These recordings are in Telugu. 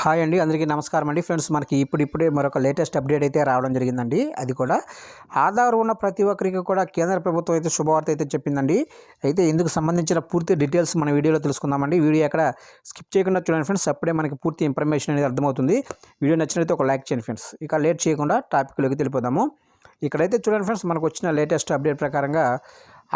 హాయ్ అండి అందరికీ నమస్కారం అండి. ఫ్రెండ్స్ మనకి ఇప్పుడిప్పుడే మరొక లేటెస్ట్ అప్డేట్ అయితే రావడం జరిగిందండి. అది కూడా ఆధార్ ఉన్న ప్రతి ఒక్కరికి కూడా కేంద్ర ప్రభుత్వం అయితే శుభవార్త అయితే చెప్పిందండి. అయితే ఇందుకు సంబంధించిన పూర్తి డీటెయిల్స్ మన వీడియోలో తెలుసుకుందామండి. వీడియో ఎక్కడ స్కిప్ చేయకుండా చూడండి ఫ్రెండ్స్ అప్పుడే మనకి పూర్తి ఇన్ఫర్మేషన్ అనేది అర్థమవుతుంది. వీడియో నచ్చినైతే ఒక లైక్ చేయండి ఫ్రెండ్స్. ఇక లేట్ చేయకుండా టాపిక్లోకి తెలిపోదాము ఇక్కడైతే చూడండి ఫ్రెండ్స్ మనకు వచ్చిన లేటెస్ట్ అప్డేట్ ప్రకారంగా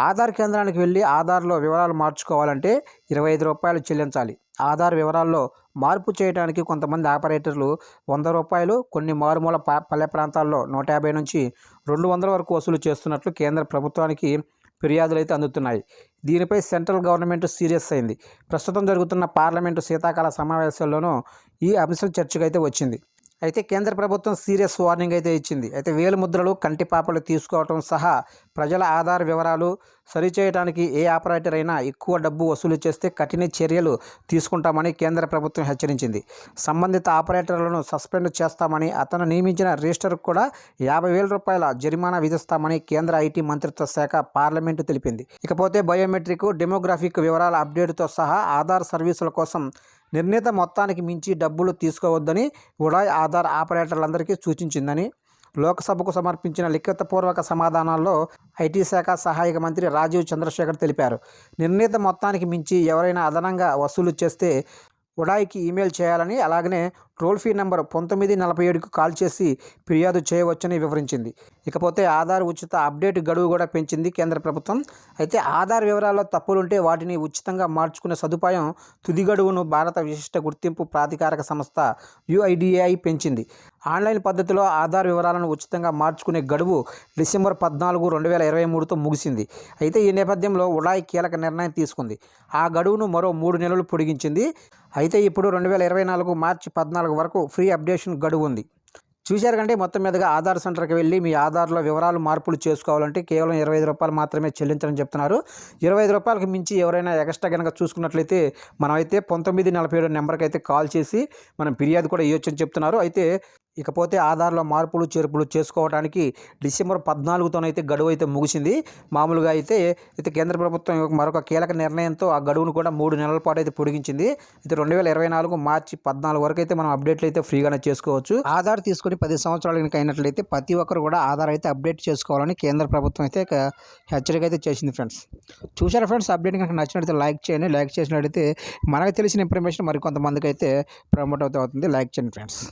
ఆధార్ కేంద్రానికి వెళ్ళి ఆధార్లో వివరాలు మార్చుకోవాలంటే ఇరవై ఐదు రూపాయలు చెల్లించాలి. ఆధార్ వివరాల్లో మార్పు చేయడానికి కొంతమంది ఆపరేటర్లు వంద రూపాయలు కొన్ని మారుమూల ప పల్లె ప్రాంతాల్లో నూట యాభై నుంచి రెండు వందల వరకు వసూలు చేస్తున్నట్లు కేంద్ర ప్రభుత్వానికి ఫిర్యాదులు అయితే అందుతున్నాయి. దీనిపై సెంట్రల్ గవర్నమెంట్ సీరియస్ అయింది. ప్రస్తుతం జరుగుతున్న పార్లమెంటు శీతాకాల సమావేశాల్లోనూ ఈ అంశం చర్చకైతే వచ్చింది. అయితే కేంద్ర ప్రభుత్వం సీరియస్ వార్నింగ్ అయితే ఇచ్చింది. అయితే వేలు ముద్రలు కంటి పాపలు తీసుకోవటం సహా ప్రజల ఆధార్ వివరాలు సరిచేయడానికి ఏ ఆపరేటర్ అయినా ఎక్కువ డబ్బు వసూలు చేస్తే కఠిన చర్యలు తీసుకుంటామని కేంద్ర ప్రభుత్వం హెచ్చరించింది. సంబంధిత ఆపరేటర్లను సస్పెండ్ చేస్తామని అతను నియమించిన రిజిస్టర్కు కూడా యాభై వేల రూపాయల జరిమానా విధిస్తామని కేంద్ర ఐటీ మంత్రిత్వ శాఖ పార్లమెంటు తెలిపింది. ఇకపోతే బయోమెట్రిక్ డెమోగ్రాఫిక్ వివరాల అప్డేట్తో సహా ఆధార్ సర్వీసుల కోసం నిర్ణీత మొత్తానికి మించి డబ్బులు తీసుకోవద్దని ఉడాయ్ ఆధార్ ఆపరేటర్లందరికీ సూచించిందని లోక్సభకు సమర్పించిన లిఖితపూర్వక సమాధానాల్లో ఐటీ శాఖ సహాయక మంత్రి రాజీవ్ చంద్రశేఖర్ తెలిపారు. నిర్ణీత మొత్తానికి మించి ఎవరైనా అదనంగా వసూలు చేస్తే ఉడాయికి ఈమెయిల్ చేయాలని అలాగనే టోల్ ఫ్రీ నెంబర్ పంతొమ్మిది నలభై ఏడుకు కాల్ చేసి ఫిర్యాదు చేయవచ్చని వివరించింది. ఇకపోతే ఆధార్ ఉచిత అప్డేట్ గడువు కూడా పెంచింది కేంద్ర ప్రభుత్వం. అయితే ఆధార్ వివరాల్లో తప్పులుంటే వాటిని ఉచితంగా మార్చుకునే సదుపాయం తుది గడువును భారత విశిష్ట గుర్తింపు ప్రాధికారక సంస్థ యుఐడిఏఐ పెంచింది. ఆన్లైన్ పద్ధతిలో ఆధార్ వివరాలను ఉచితంగా మార్చుకునే గడువు డిసెంబర్ పద్నాలుగు రెండు వేల ఇరవై మూడుతో ముగిసింది. అయితే ఈ నేపథ్యంలో ఉడాయ్ కీలక నిర్ణయం తీసుకుంది. ఆ గడువును మరో మూడు నెలలు పొడిగించింది. అయితే ఇప్పుడు రెండు వేల ఇరవై నాలుగు మార్చి పద్నాలుగు వరకు ఫ్రీ అప్డేషన్ గడువు ఉంది చూశారు కంటే మొత్తం మీదుగా ఆధార్ సెంటర్కి వెళ్ళి మీ ఆధార్లో వివరాలు మార్పులు చేసుకోవాలంటే కేవలం ఇరవై ఐదు రూపాయలు మాత్రమే చెల్లించడం చెప్తున్నారు. ఇరవై ఐదు రూపాయలకు మించి ఎవరైనా ఎక్స్ట్రా కనుక చూసుకున్నట్లయితే మనమైతే పంతొమ్మిది నలభై ఏడు నెంబర్కి అయితే కాల్ చేసి మనం ఫిర్యాదు కూడా ఇవ్వచ్చని చెప్తున్నారు. అయితే ఇకపోతే ఆధార్లో మార్పులు చేర్పులు చేసుకోవడానికి డిసెంబర్ పద్నాలుగుతోనైతే గడువు అయితే ముగిసింది. మామూలుగా అయితే అయితే కేంద్ర ప్రభుత్వం మరొక కీలక నిర్ణయంతో ఆ గడువును కూడా మూడు నెలల పాటు అయితే పొడిగించింది. అయితే రెండు వేల ఇరవై నాలుగు మార్చి పద్నాలుగు వరకు అయితే మనం అప్డేట్లు అయితే ఫ్రీగానే చేసుకోవచ్చు. ఆధార్ తీసుకొని పది సంవత్సరాల కనుక అయినట్లయితే ప్రతి ఒక్కరు కూడా ఆధార్ అయితే అప్డేట్ చేసుకోవాలని కేంద్ర ప్రభుత్వం అయితే హెచ్చరిక అయితే చేసింది ఫ్రెండ్స్. చూసారా ఫ్రెండ్స్ అప్డేట్ కనుక నచ్చినట్లయితే లైక్ చేయండి. లైక్ చేసినట్లయితే మనకు తెలిసిన ఇన్ఫర్మేషన్ మరికొంతమందికి అయితే ప్రమోట్ అవుతుంది లైక్ చేయండి ఫ్రెండ్స్.